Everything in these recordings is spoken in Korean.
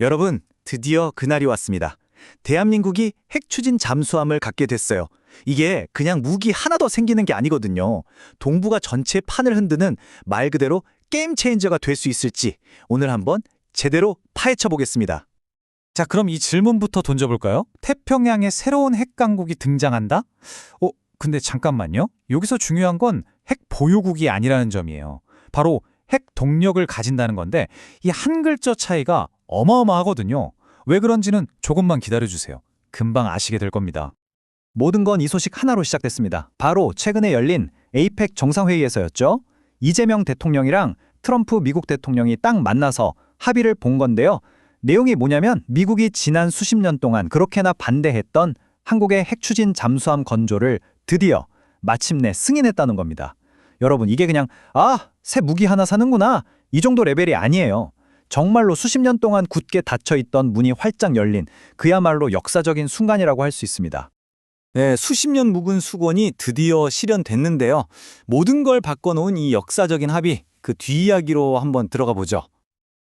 여러분, 드디어 그날이 왔습니다. 대한민국이 핵 추진 잠수함을 갖게 됐어요. 이게 그냥 무기 하나 더 생기는 게 아니거든요. 동북아 전체 판을 흔드는 말 그대로 게임 체인저가 될 수 있을지 오늘 한번 제대로 파헤쳐 보겠습니다. 자, 그럼 이 질문부터 던져볼까요? 태평양에 새로운 핵 강국이 등장한다? 어, 근데 잠깐만요. 여기서 중요한 건 핵 보유국이 아니라는 점이에요. 바로 핵 동력을 가진다는 건데 이 한 글자 차이가 어마어마하거든요. 왜 그런지는 조금만 기다려주세요. 금방 아시게 될 겁니다. 모든 건 이 소식 하나로 시작됐습니다. 바로 최근에 열린 에이펙 정상회의에서였죠. 이재명 대통령이랑 트럼프 미국 대통령이 딱 만나서 합의를 본 건데요. 내용이 뭐냐면 미국이 지난 수십 년 동안 그렇게나 반대했던 한국의 핵 추진 잠수함 건조를 드디어 마침내 승인했다는 겁니다. 여러분 이게 그냥 아, 새 무기 하나 사는구나. 이 정도 레벨이 아니에요. 정말로 수십 년 동안 굳게 닫혀 있던 문이 활짝 열린 그야말로 역사적인 순간이라고 할 수 있습니다. 네, 수십 년 묵은 수건이 드디어 실현됐는데요. 모든 걸 바꿔놓은 이 역사적인 합의, 그 뒷이야기로 한번 들어가 보죠.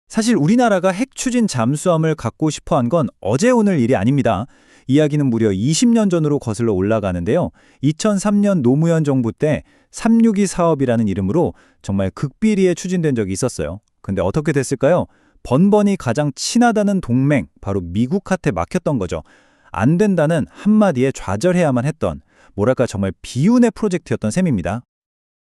사실 우리나라가 핵 추진 잠수함을 갖고 싶어 한 건 어제 오늘 일이 아닙니다. 이야기는 무려 20년 전으로 거슬러 올라가는데요. 2003년 노무현 정부 때 362 사업이라는 이름으로 정말 극비리에 추진된 적이 있었어요. 근데 어떻게 됐을까요? 번번이 가장 친하다는 동맹, 바로 미국한테 막혔던 거죠. 안 된다는 한마디에 좌절해야만 했던 뭐랄까 정말 비운의 프로젝트였던 셈입니다.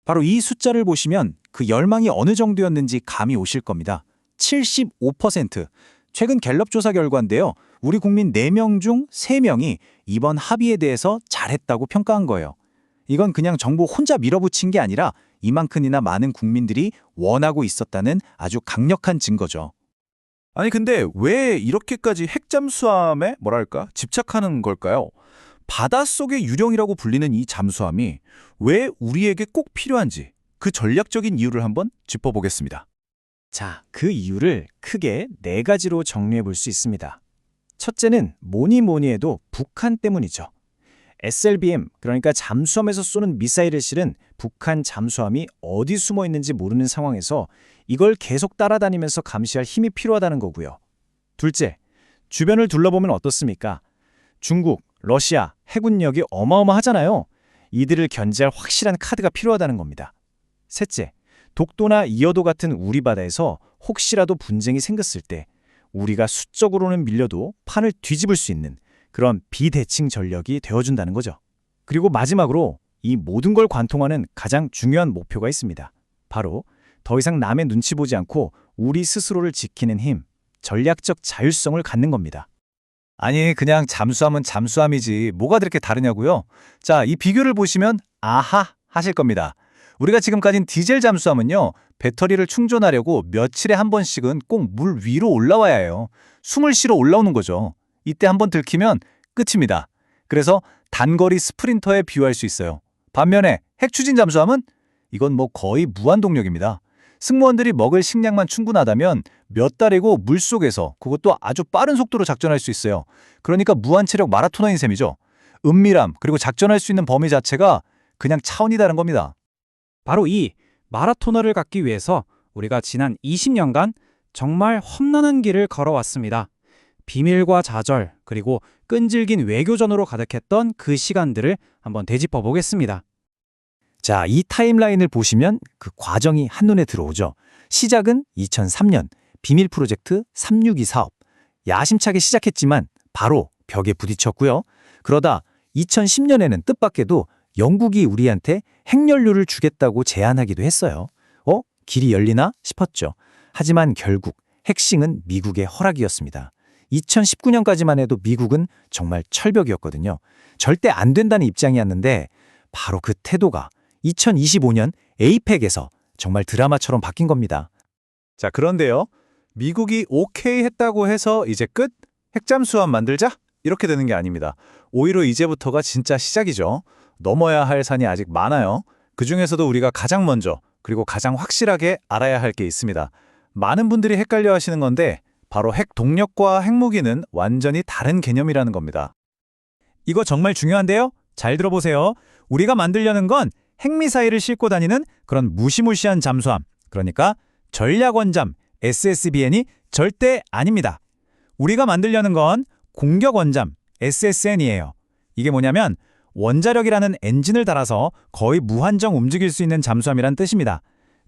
바로 이 숫자를 보시면 그 열망이 어느 정도였는지 감이 오실 겁니다. 75%. 최근 갤럽 조사 결과인데요. 우리 국민 4명 중 3명이 이번 합의에 대해서 잘했다고 평가한 거예요. 이건 그냥 정부 혼자 밀어붙인 게 아니라 이만큼이나 많은 국민들이 원하고 있었다는 아주 강력한 증거죠. 아니 근데 왜 이렇게까지 핵잠수함에 뭐랄까 집착하는 걸까요? 바닷속의 유령이라고 불리는 이 잠수함이 왜 우리에게 꼭 필요한지 그 전략적인 이유를 한번 짚어보겠습니다. 자, 그 이유를 크게 네 가지로 정리해 볼 수 있습니다. 첫째는 뭐니 뭐니 해도 북한 때문이죠. SLBM, 그러니까 잠수함에서 쏘는 미사일을 실은 북한 잠수함이 어디 숨어 있는지 모르는 상황에서 이걸 계속 따라다니면서 감시할 힘이 필요하다는 거고요. 둘째, 주변을 둘러보면 어떻습니까? 중국, 러시아, 해군력이 어마어마하잖아요. 이들을 견제할 확실한 카드가 필요하다는 겁니다. 셋째, 독도나 이어도 같은 우리 바다에서 혹시라도 분쟁이 생겼을 때 우리가 수적으로는 밀려도 판을 뒤집을 수 있는 그런 비대칭 전력이 되어준다는 거죠. 그리고 마지막으로 이 모든 걸 관통하는 가장 중요한 목표가 있습니다. 바로 더 이상 남의 눈치 보지 않고 우리 스스로를 지키는 힘, 전략적 자율성을 갖는 겁니다. 아니, 그냥 잠수함은 잠수함이지 뭐가 그렇게 다르냐고요? 자, 이 비교를 보시면 아하 하실 겁니다. 우리가 지금 가진 디젤 잠수함은요, 배터리를 충전하려고 며칠에 한 번씩은 꼭 물 위로 올라와야 해요. 숨을 쉬러 올라오는 거죠. 이때 한번 들키면 끝입니다. 그래서 단거리 스프린터에 비유할 수 있어요. 반면에 핵 추진 잠수함은 이건 뭐 거의 무한 동력입니다. 승무원들이 먹을 식량만 충분하다면 몇 달이고 물속에서 그것도 아주 빠른 속도로 작전할 수 있어요. 그러니까 무한 체력 마라토너인 셈이죠. 은밀함 그리고 작전할 수 있는 범위 자체가 그냥 차원이 다른 겁니다. 바로 이 마라토너를 갖기 위해서 우리가 지난 20년간 정말 험난한 길을 걸어왔습니다. 비밀과 좌절, 그리고 끈질긴 외교전으로 가득했던 그 시간들을 한번 되짚어 보겠습니다. 자, 이 타임라인을 보시면 그 과정이 한눈에 들어오죠. 시작은 2003년 비밀 프로젝트 362 사업. 야심차게 시작했지만 바로 벽에 부딪혔고요. 그러다 2010년에는 뜻밖에도 영국이 우리한테 핵연료를 주겠다고 제안하기도 했어요. 어? 길이 열리나 싶었죠. 하지만 결국 핵심은 미국의 허락이었습니다. 2019년까지만 해도 미국은 정말 철벽이었거든요. 절대 안 된다는 입장이었는데 바로 그 태도가 2025년 에이펙에서 정말 드라마처럼 바뀐 겁니다. 자 그런데요, 미국이 오케이 했다고 해서 이제 끝? 핵잠수함 만들자? 이렇게 되는 게 아닙니다. 오히려 이제부터가 진짜 시작이죠. 넘어야 할 산이 아직 많아요. 그 중에서도 우리가 가장 먼저 그리고 가장 확실하게 알아야 할 게 있습니다. 많은 분들이 헷갈려 하시는 건데 바로 핵 동력과 핵무기는 완전히 다른 개념이라는 겁니다. 이거 정말 중요한데요? 잘 들어보세요. 우리가 만들려는 건 핵미사일을 싣고 다니는 그런 무시무시한 잠수함, 그러니까 전략원잠 SSBN이 절대 아닙니다. 우리가 만들려는 건 공격 원잠 SSN이에요. 이게 뭐냐면 원자력이라는 엔진을 달아서 거의 무한정 움직일 수 있는 잠수함이란 뜻입니다.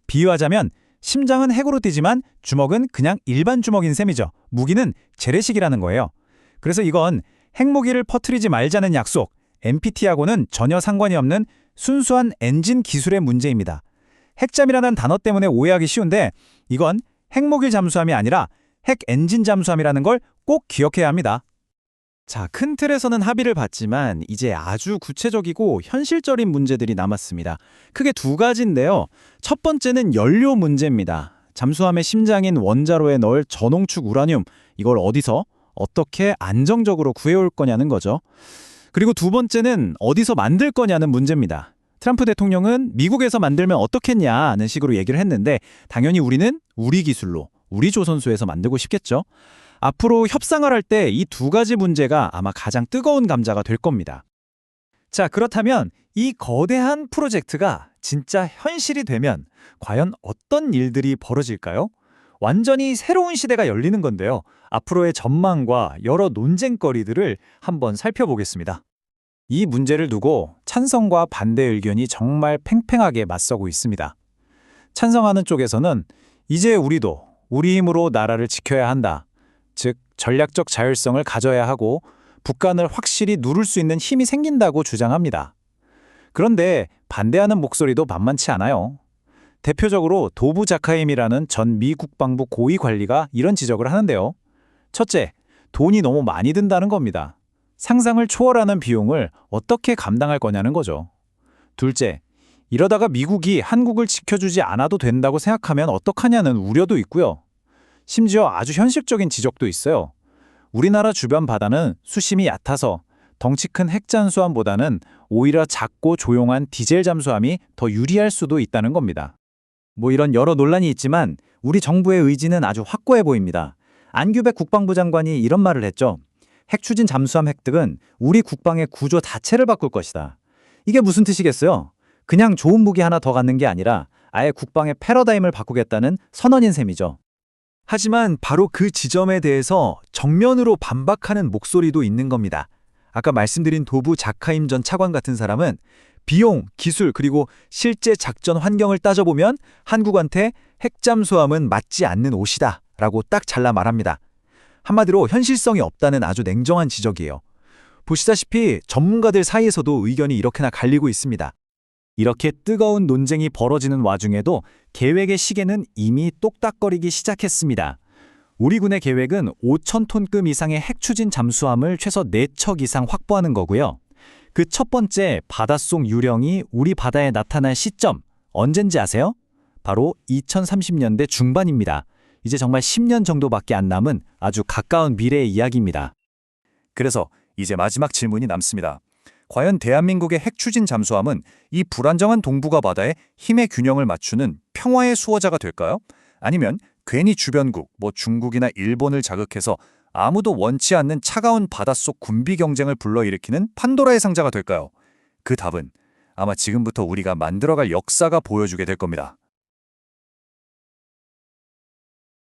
비유하자면 심장은 핵으로 뛰지만 주먹은 그냥 일반 주먹인 셈이죠. 무기는 재래식이라는 거예요. 그래서 이건 핵무기를 퍼뜨리지 말자는 약속, NPT하고는 전혀 상관이 없는 순수한 엔진 기술의 문제입니다. 핵잠이라는 단어 때문에 오해하기 쉬운데 이건 핵무기 잠수함이 아니라 핵 엔진 잠수함이라는 걸 꼭 기억해야 합니다. 자, 큰 틀에서는 합의를 봤지만 이제 아주 구체적이고 현실적인 문제들이 남았습니다. 크게 두 가지인데요. 첫 번째는 연료 문제입니다. 잠수함의 심장인 원자로에 넣을 전홍축 우라늄, 이걸 어디서 어떻게 안정적으로 구해올 거냐는 거죠. 그리고 두 번째는 어디서 만들 거냐는 문제입니다. 트럼프 대통령은 미국에서 만들면 어떻겠냐는 식으로 얘기를 했는데 당연히 우리는 우리 기술로 우리 조선소에서 만들고 싶겠죠. 앞으로 협상을 할 때 이 두 가지 문제가 아마 가장 뜨거운 감자가 될 겁니다. 자, 그렇다면 이 거대한 프로젝트가 진짜 현실이 되면 과연 어떤 일들이 벌어질까요? 완전히 새로운 시대가 열리는 건데요. 앞으로의 전망과 여러 논쟁거리들을 한번 살펴보겠습니다. 이 문제를 두고 찬성과 반대 의견이 정말 팽팽하게 맞서고 있습니다. 찬성하는 쪽에서는 이제 우리도 우리 힘으로 나라를 지켜야 한다. 즉, 전략적 자율성을 가져야 하고 북한을 확실히 누를 수 있는 힘이 생긴다고 주장합니다. 그런데 반대하는 목소리도 만만치 않아요. 대표적으로 도부 자카임이라는 전 미 국방부 고위 관리가 이런 지적을 하는데요. 첫째, 돈이 너무 많이 든다는 겁니다. 상상을 초월하는 비용을 어떻게 감당할 거냐는 거죠. 둘째, 이러다가 미국이 한국을 지켜주지 않아도 된다고 생각하면 어떡하냐는 우려도 있고요. 심지어 아주 현실적인 지적도 있어요. 우리나라 주변 바다는 수심이 얕아서 덩치 큰 핵잠수함보다는 오히려 작고 조용한 디젤 잠수함이 더 유리할 수도 있다는 겁니다. 뭐 이런 여러 논란이 있지만 우리 정부의 의지는 아주 확고해 보입니다. 안규백 국방부 장관이 이런 말을 했죠. 핵추진 잠수함 획득은 우리 국방의 구조 자체를 바꿀 것이다. 이게 무슨 뜻이겠어요? 그냥 좋은 무기 하나 더 갖는 게 아니라 아예 국방의 패러다임을 바꾸겠다는 선언인 셈이죠. 하지만 바로 그 지점에 대해서 정면으로 반박하는 목소리도 있는 겁니다. 아까 말씀드린 도부 자카임 전 차관 같은 사람은 비용, 기술, 그리고 실제 작전 환경을 따져보면 한국한테 핵잠수함은 맞지 않는 옷이다 라고 딱 잘라 말합니다. 한마디로 현실성이 없다는 아주 냉정한 지적이에요. 보시다시피 전문가들 사이에서도 의견이 이렇게나 갈리고 있습니다. 이렇게 뜨거운 논쟁이 벌어지는 와중에도 계획의 시계는 이미 똑딱거리기 시작했습니다. 우리 군의 계획은 5,000톤급 이상의 핵추진 잠수함을 최소 4척 이상 확보하는 거고요. 그 첫 번째 바닷속 유령이 우리 바다에 나타날 시점 언젠지 아세요? 바로 2030년대 중반입니다. 이제 정말 10년 정도밖에 안 남은 아주 가까운 미래의 이야기입니다. 그래서 이제 마지막 질문이 남습니다. 과연 대한민국의 핵 추진 잠수함은 이 불안정한 동북아 바다에 힘의 균형을 맞추는 평화의 수호자가 될까요? 아니면 괜히 주변국, 뭐 중국이나 일본을 자극해서 아무도 원치 않는 차가운 바닷속 군비 경쟁을 불러일으키는 판도라의 상자가 될까요? 그 답은 아마 지금부터 우리가 만들어갈 역사가 보여주게 될 겁니다.